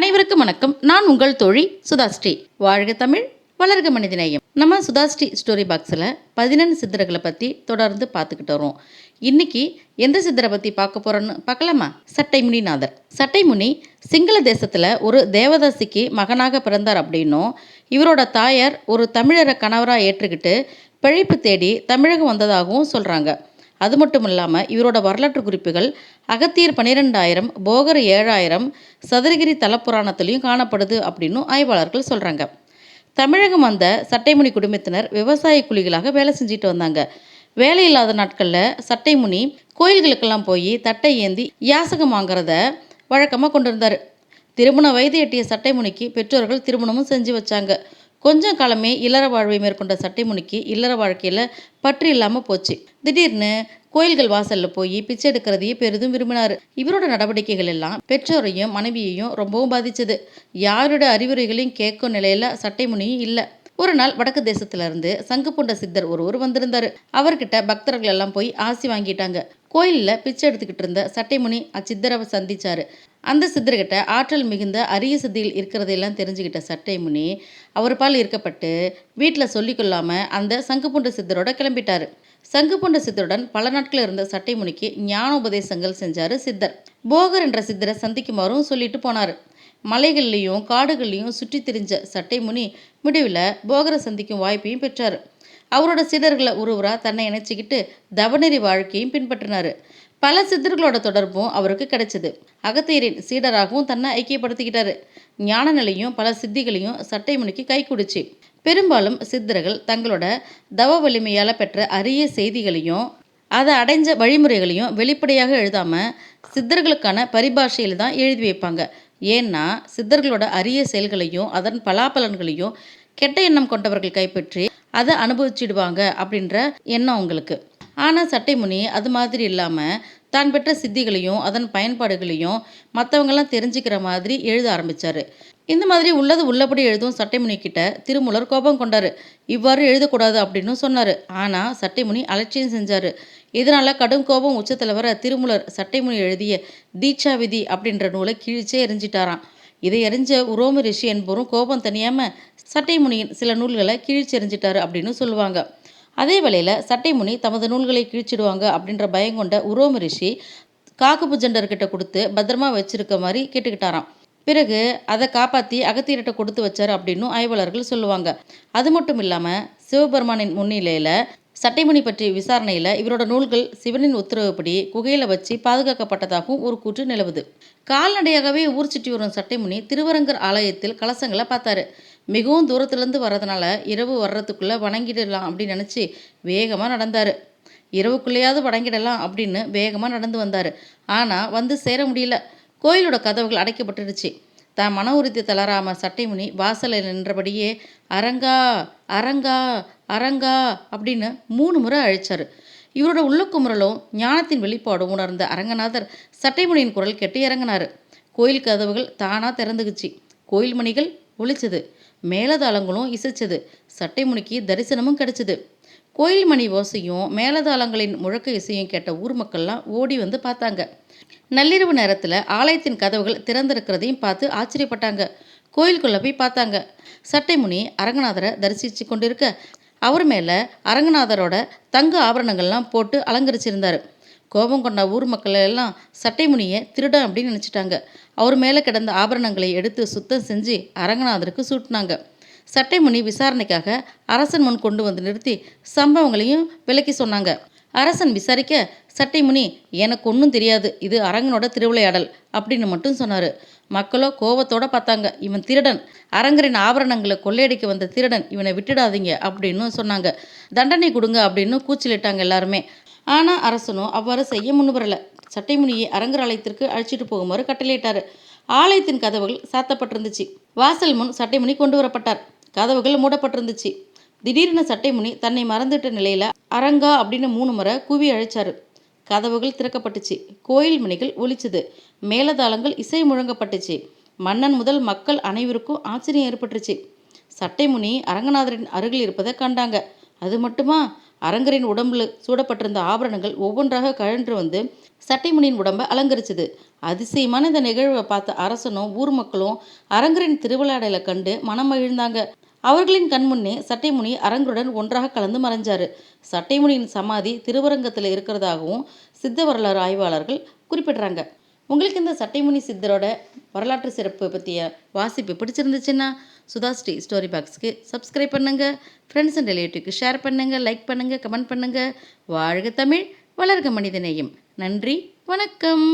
அனைவருக்கும் வணக்கம். நான் உங்கள் தோழி சுதாஸ்ரீ. வாழ்க தமிழ் வளர்க மனிதநேயம் நம்ம சுதாஸ்ரீ ஸ்டோரி பாக்ஸில் பதினெண்டு சித்தர்களை பற்றி தொடர்ந்து பார்த்துக்கிட்டு வரோம். இன்னைக்கு எந்த சித்தரை பற்றி பார்க்க போகிறோன்னு பார்க்கலாமா? சட்டைமுனிநாதர் சட்டைமுனி சிங்கள தேசத்தில் ஒரு தேவதாசிக்கு மகனாக பிறந்தார் அப்படின்னும் இவரோட தாயார் ஒரு தமிழரை கணவராக ஏற்றுக்கிட்டு பிழைப்பு தேடி தமிழகம் வந்ததாகவும் சொல்கிறாங்க அது மட்டும் இல்லாமல் இவரோட வரலாற்று குறிப்புகள் அகத்தியர் பன்னிரெண்டாயிரம் போகர் ஏழாயிரம் சதுரகிரி தலப்புராணத்திலையும் காணப்படுது அப்படின்னு ஆய்வாளர்கள் சொல்கிறாங்க தமிழகம் வந்த சட்டைமுனி குடும்பத்தினர் விவசாய குழிகளாக வேலை செஞ்சுட்டு வந்தாங்க. வேலை இல்லாத நாட்களில் சட்டைமுனி கோயில்களுக்கெல்லாம் போய் தட்டை ஏந்தி யாசகம் வாங்குறத வழக்கமாக கொண்டு இருந்தார் திருமண வயது எட்டிய சட்டைமுனிக்கு பெற்றோர்கள் திருமணமும் செஞ்சு வச்சாங்க. கொஞ்சம் காலமே இல்லற வாழ்வை மேற்கொண்ட சட்டைமுனிக்கு இல்லற வாழ்க்கையில் பற்று இல்லாமல் போச்சு. திடீர்னு கோயில்கள் வாசலில் போய் பிச்சை எடுக்கிறதையே பெரிதும் விரும்பினார். இவரோட நடவடிக்கைகள் எல்லாம் பெற்றோரையும் மனைவியையும் ரொம்பவும் பாதிச்சது. யாரோட அறிவுரைகளையும் கேட்கும் நிலையில் சட்டைமுனியும் இல்லை. ஒரு நாள் வடக்கு தேசத்திலிருந்து இருந்து சித்தர் ஒருவர் வந்திருந்தாரு. அவர்கிட்ட பக்தர்கள் எல்லாம் போய் ஆசி வாங்கிட்டாங்க. கோயிலில் பிச்சை எடுத்துக்கிட்டு இருந்த சட்டைமுனி அச்சித்தரை சந்திச்சாரு. அந்த சித்தர்கிட்ட ஆற்றல் மிகுந்த அரிய சித்தியில் இருக்கிறதையெல்லாம் தெரிஞ்சுக்கிட்ட சட்டைமுனி அவர் பால் இருக்கப்பட்டு வீட்டில் சொல்லிக்கொள்ளாமல் அந்த சங்குப்புண்ட சித்தரோட கிளம்பிட்டாரு. சங்குப்புண்ட சித்தருடன் பல நாட்கள் இருந்த சட்டைமுனிக்கு ஞான உபதேசங்கள் செஞ்சாரு சித்தர். போகர் என்ற சித்தரை சந்திக்குமாறும் சொல்லிட்டு போனாரு. மலைகள்லேயும் காடுகள்லேயும் சுற்றி திரிஞ்ச சட்டைமுனி முடிவில் போகரை சந்திக்கும் வாய்ப்பையும் பெற்றார். அவரோட சீடர்களை ஒருவராக தன்னை இணைச்சிக்கிட்டு தவநெறி வாழ்க்கையும் பின்பற்றினார். பல சித்தர்களோட தொடர்பும் அவருக்கு கிடைச்சது. அகத்தியரின் சீடராகவும் தன்னை ஐக்கியப்படுத்திக்கிட்டாரு. ஞான நிலையும் பல சித்திகளையும் சட்டைமுனிக்கு கை கொடுச்சு. பெரும்பாலும் சித்தர்கள் தங்களோட தவ வலிமையால் பெற்ற அரிய செய்திகளையும் அதை அடைஞ்ச வழிமுறைகளையும் வெளிப்படையாக எழுதாமல் சித்தர்களுக்கான பரிபாஷையில் தான் எழுதி வைப்பாங்க. ஏன்னா சித்தர்களோட அரிய செயல்களையும் அதன் பலாபலன்களையும் கெட்ட எண்ணம் கொண்டவர்கள் கைப்பற்றி அதை அனுபவிச்சிடுவாங்க அப்படின்ற எண்ணம் அவங்களுக்கு ஆனால் சட்டைமுனி அது மாதிரி இல்லாமல் தான் பெற்ற சித்திகளையும் அதன் பயன்பாடுகளையும் மற்றவங்கெல்லாம் தெரிஞ்சுக்கிற மாதிரி எழுத ஆரம்பித்தார் இந்த மாதிரி உள்ளது உள்ளபடி எழுதும் சட்டைமுனி கிட்ட திருமூலர் கோபம் கொண்டார். இவ்வாறு எழுதக்கூடாது அப்படின்னு சொன்னார். ஆனால் சட்டைமுனி அலட்சியம் செஞ்சார். இதனால் கடும் கோபம் உச்சத்தில் வர திருமூலர் சட்டைமுனி எழுதிய தீட்சா விதி அப்படின்ற நூலை கிழிச்சே எரிஞ்சிட்டாராம். இதை எரிஞ்ச உரோம ரிஷி என்பவரும் கோபம் தனியாமல் சட்டைமுனியின் சில நூல்களை கிழிச்செறிஞ்சிட்டாரு அப்படின்னு சொல்லுவாங்க. அதே வேளையில் சட்டைமுனி தமது நூல்களை கிழிச்சிடுவாங்க அப்படின்ற பயம் கொண்ட உரோம ரிஷி காக்கு புஜண்டர்கிட்ட கொடுத்து பத்திரமா வச்சிருக்க மாதிரி கேட்டுக்கிட்டாராம். பிறகு அதை காப்பாற்றி அகத்தியர்கிட்ட கொடுத்து வச்சார் அப்படின்னு ஆய்வாளர்கள் சொல்லுவாங்க. அது மட்டும் இல்லாமல் சிவபெருமானின் முன்னிலையில் சட்டைமணி பற்றிய விசாரணையில் இவரோட நூல்கள் சிவனின் உத்தரவுப்படி குகையில் வச்சு பாதுகாக்கப்பட்டதாகவும் ஒரு கூற்று நிலவுது. கால்நடையாகவே ஊர் சுற்றி வரும் சட்டைமுனி திருவரங்கர் ஆலயத்தில் கலசங்களை பார்த்தாரு. மிகவும் தூரத்துலேருந்து வர்றதுனால இரவு வர்றதுக்குள்ளே வணங்கிடலாம் அப்படின்னு நினச்சி வேகமாக நடந்தார். இரவுக்குள்ளேயாவது வணங்கிடலாம் அப்படின்னு வேகமாக நடந்து வந்தார். ஆனால் வந்து சேர முடியல. கோயிலோட கதவுகள் அடைக்கப்பட்டுடுச்சு. தான் மன உறுதி தளராம சட்டைமுனி வாசலில் நின்றபடியே அரங்கா அரங்கா அரங்கா அப்படின்னு மூணு முறை அழைச்சார். இவரோட உள்ளக்குமுறலும் ஞானத்தின் வெளிப்பாடும் உணர்ந்த அரங்கநாதர் சட்டைமுனியின் குரல் கேட்டு இறங்கினார். கோயில் கதவுகள் தானாக திறந்துக்குச்சு கோயில் மணிகள் ஒழிச்சது மேலதாளங்களும் இசைச்சது. சட்டைமுனிக்கு தரிசனமும் கிடைச்சது. கோயில் மணி ஓசையும் மேலதாளங்களின் முழக்க இசையும் கேட்ட ஊர் மக்கள்லாம் ஓடி வந்து பார்த்தாங்க. நள்ளிரவு நேரத்தில் ஆலயத்தின் கதவுகள் திறந்திருக்கிறதையும் பார்த்து ஆச்சரியப்பட்டாங்க. கோயிலுக்குள்ளே போய் பார்த்தாங்க. சட்டைமுனி அரங்கநாதரை தரிசித்து கொண்டிருக்க அவர் மேலே அரங்கநாதரோட தங்க ஆபரணங்கள்லாம் போட்டு அலங்கரிச்சிருந்தார். கோபம் கொண்ட ஊர் மக்கள் எல்லாம் சட்டைமுனியை திருடன் அப்படின்னு நினச்சிட்டாங்க. அவர் மேலே கிடந்த ஆபரணங்களை எடுத்து சுத்தம் செஞ்சு அரங்கநாதருக்கு சூட்டினாங்க. சட்டைமுனி விசாரணைக்காக அரசன் முன் கொண்டு வந்து நிறுத்தி சம்பவங்களையும் விளக்கி சொன்னாங்க. அரசன் விசாரிக்க சட்டைமுனி எனக்கு ஒன்றும் தெரியாது. இது அரங்கனோட திருவிளையாடல் அப்படின்னு மட்டும் சொன்னார். மக்களோ கோவத்தோட பார்த்தாங்க. இவன் திருடன். அரங்கரின் ஆபரணங்களை கொள்ளையடிக்க வந்த திருடன். இவனை விட்டுடாதீங்க அப்படின்னு சொன்னாங்க. தண்டனை கொடுங்க அப்படின்னு கூச்சலிட்டாங்க எல்லாருமே. ஆனால் அரசனும் அவ்வாறு செய்ய முன் வரல சட்டைமுனியை அரங்கர் ஆலயத்திற்கு அழைச்சிட்டு போகுமாறு கட்டளையிட்டார். ஆலயத்தின் கதவுகள் சாத்தப்பட்டிருந்துச்சு. வாசல் முன் சட்டைமுனி கொண்டு வரப்பட்டார். கதவுகள் மூடப்பட்டிருந்துச்சு. திடீரென சட்டைமுனி தன்னை மறந்துட்ட நிலையில் அரங்கா அப்படின்னு மூணு முறை கூவி அழைச்சாரு. கதவுகள் திறக்கப்பட்டுச்சு. கோயில் மணிகள் ஒலிச்சுது. மேலதாளங்கள் இசை முழங்கப்பட்டுச்சு. மன்னன் முதல் மக்கள் அனைவருக்கும் ஆச்சரியம் ஏற்பட்டுருச்சு. சட்டைமுனி அரங்கநாதரின் அருகில் இருப்பதை கண்டாங்க. அது மட்டுமா? அரங்கரின் உடம்புல சூடப்பட்டிருந்த ஆபரணங்கள் ஒவ்வொன்றாக கழன்று வந்து சட்டைமுனியின் உடம்பை அலங்கரிச்சது. அதிசயமான இந்த நிகழ்வை பார்த்த அரசனும் ஊர் மக்களும் அரங்கரின் திருவிழாடலை கண்டு மனம் மகிழ்ந்தாங்க. அவர்களின் கண்முன்னே சட்டைமுனி அரங்கருடன் ஒன்றாக கலந்து மறைஞ்சாரு. சட்டைமுனியின் சமாதி திருவரங்கத்தில் இருக்கிறதாகவும் சித்த வரலாறு ஆய்வாளர்கள் குறிப்பிடுறாங்க. உங்களுக்கு இந்த சட்டைமுனி சித்தரோட வரலாற்று சிறப்பு பற்றிய வாசிப்பு பிடிச்சிருந்துச்சுன்னா சுதாஸ்ரீ ஸ்டோரி பாக்ஸ்க்கு சப்ஸ்கிரைப் பண்ணுங்கள் ஃப்ரெண்ட்ஸ் அண்ட் ரிலேட்டிவ்க்கு ஷேர் பண்ணுங்கள் லைக் பண்ணுங்கள் கமெண்ட் பண்ணுங்கள் வாழ்க தமிழ் வளர்க மனிதநேயம். நன்றி வணக்கம்.